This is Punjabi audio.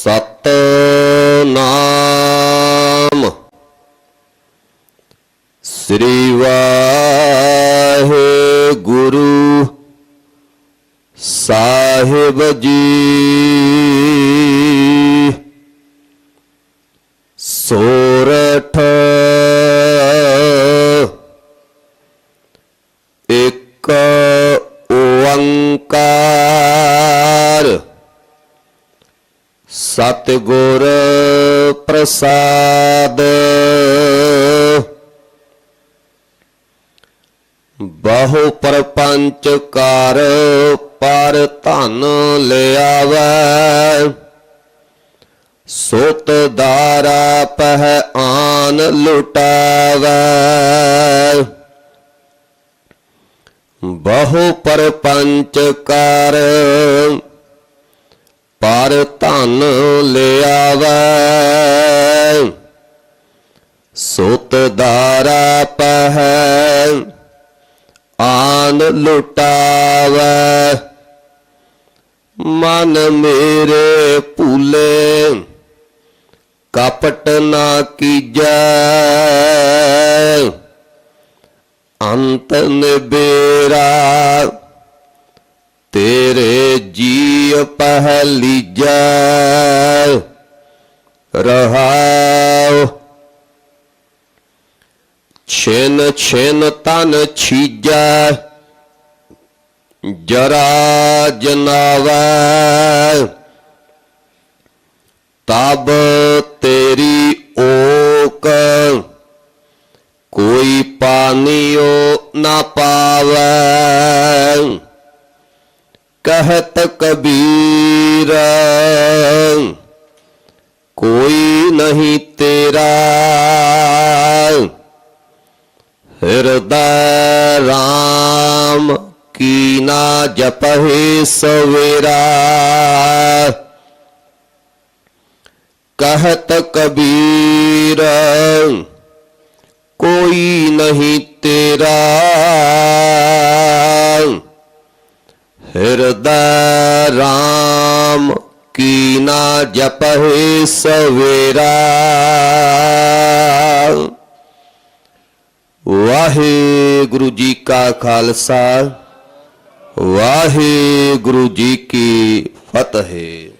ਸਤ ਨਾਮ ਸ੍ਰੀ ਵਾਹਿਗੁਰੂ ਸਾਹਿਬ ਜੀ। ਸੋਰਠ ਇੱਕ ਓੰਕਾਰ ਸਤਿਗੁਰ ਪ੍ਰਸਾਦ। ਬਹੁ ਪਰਪੰਚ ਕਰ ਪਰ ਧਨ ਲਿਆਵੈ। ਸੁਤ ਦਾਰਾ ਪਹਿ ਆਨ ਲੁਟਾਵੈ। ਬਹੁ ਪਰਪੰਚ ਕਰ ਧਨ ਲਿਆਵੈ। ਸੁਤ ਦਾਰਾ ਪਹਿ ਆਨ ਲੁਟਾਵੈ। ਮਨ ਮੇਰੇ ਭੂਲੇ, ਕਪਟ ਨਾ ਕੀਜੈ। ਅੰਤ ਨਿਬੇਰਾ। ਪਹਿਲੀਜੈ ਰਹਾਉ ਛਿਨ ਛਿਨ ਤਨ ਛੀਜੈ, ਜਰਾ ਜਨਾਵੈ। ਤਬ ਤੇਰੀ ਓਕ, ਕੋਈ ਪਾਨੀਓ ਨਾ ਪਾਵੈ। ਕਹਤ ਕਬੀਰ ਕੋਈ ਨਹੀਂ ਤੇਰਾ ਹਿਰਦੈ RAM ਕੀ ਨਾ ਜਪਹਿ ਸਵੇਰਾ ਕਹਤ ਕਬੀਰ ਕੋਈ ਨਹੀਂ ਤੇਰਾ ਹਿਰਦੈ RAM ਕੀ ਨਾ ਜਪਹਿ ਸਵੇਰਾ। ਵਾਹਿਗੁਰੂ ਜੀ ਕਾ ਖਾਲਸਾ ਵਾਹਿਗੁਰੂ ਜੀ ਕੀ ਫਤਿਹ।